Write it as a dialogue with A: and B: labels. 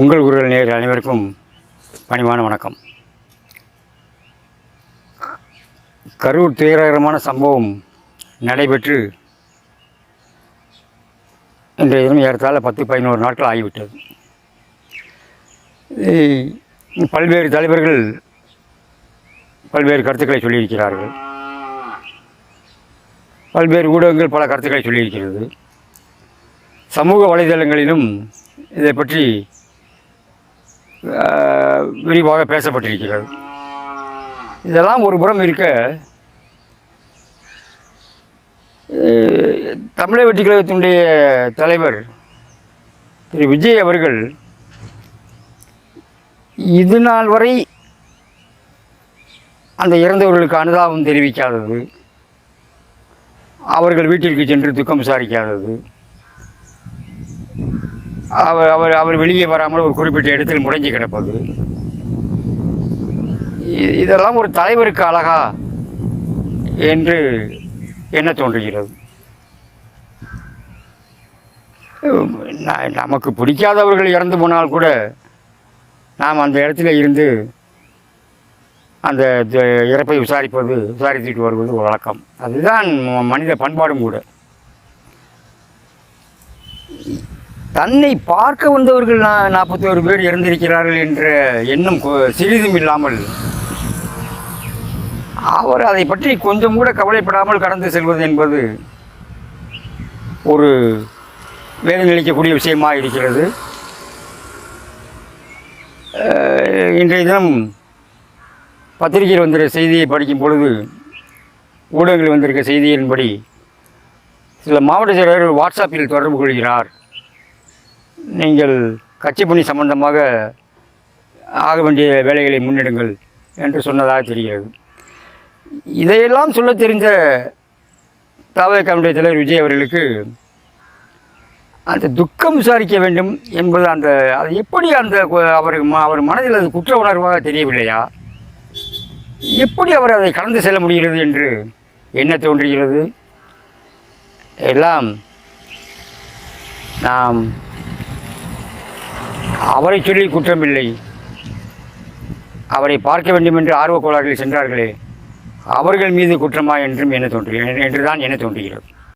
A: உங்கள் குரல் நேர் அனைவருக்கும் பணிவான வணக்கம். கரூர் துயரகரமான சம்பவம் நடைபெற்று இன்றைய தினம் ஏறத்தாழ பத்து பதினோரு நாட்கள் ஆகிவிட்டது. பல்வேறு தலைவர்கள் பல்வேறு கருத்துக்களை சொல்லியிருக்கிறார்கள். பல்வேறு ஊடகங்கள் பல கருத்துக்களை சொல்லியிருக்கிறது. சமூக வலைதளங்களிலும் இதை பற்றி விரிவாக பேசப்பட்டிருக்கிறது. இதெல்லாம் ஒரு புறம் இருக்க தமிழக வெட்டி கழகத்தினுடைய தலைவர் திரு விஜய் அவர்கள் இது நாள் வரை அந்த இறந்தவர்களுக்கு அனுதாபம் தெரிவிக்காதது அவர்கள் வீட்டிற்கு சென்று துக்கம் விசாரிக்காதது அவர் அவர் அவர் வெளியே வராமல் ஒரு குறிப்பிட்ட இடத்தில் முடங்கி கிடப்பது. இதெல்லாம் ஒரு தலைவருக்கு அழகா என்று என்ன தோன்றுகிறது? நமக்கு பிடிக்காதவர்கள் இறந்து போனால் கூட நாம் அந்த இடத்துல இருந்து அந்த த- இறப்பை விசாரிப்பது விசாரித்துட்டு வருவது ஒரு வழக்கம். அதுதான் மனித பண்பாடும் கூட. தன்னை பார்க்க வந்தவர்கள் நாற்பத்தி நாற்பத்தோரு பேர் இறந்திருக்கிறார்கள் என்ற எண்ணம் சிறிதும் இல்லாமல் அவர் அதை பற்றி கொஞ்சம் கூட கவலைப்படாமல் கடந்து செல்வது என்பது ஒரு வேதனையளிக்கக்கூடிய விஷயமாக இருக்கிறது இன்றைய தினம் பத்திரிகையில் வந்திருக்க செய்தியை படிக்கும் பொழுது ஊடகங்களில் வந்திருக்க செய்தியின்படி சில மாவட்ட செயலர் வாட்ஸ்அப்பில் தொடர்பு கொள்கிறார். நீங்கள் கட்சி பணி சம்பந்தமாக ஆக வேண்டிய வேலைகளை முன்னெடுங்கள் என்று சொன்னதாக தெரிகிறது. இதையெல்லாம் சொல்ல தெரிந்த தாவகமுடைய தலைவர் விஜய் அவர்களுக்கு அந்த துக்கம் விசாரிக்க வேண்டும் என்பது அந்த அது எப்படி அந்த அவர் ம- அவர் மனதில் அது குற்ற உணர்வாக தெரியவில்லையா? எப்படி அவர் அதை கடந்து செல்ல முடிகிறது என்று என்ன தோன்றுகிறது? எல்லாம் நாம் அவரை சொல்லி குற்றமில்லை. அவரை பார்க்க வேண்டும் என்று ஆர்வக் கோளாறுகளில் சென்றார்களே. அவர்கள் மீது குற்றமா என்றும் என தோன்றுகிறது? என்றுதான் என தோன்றுகிறது?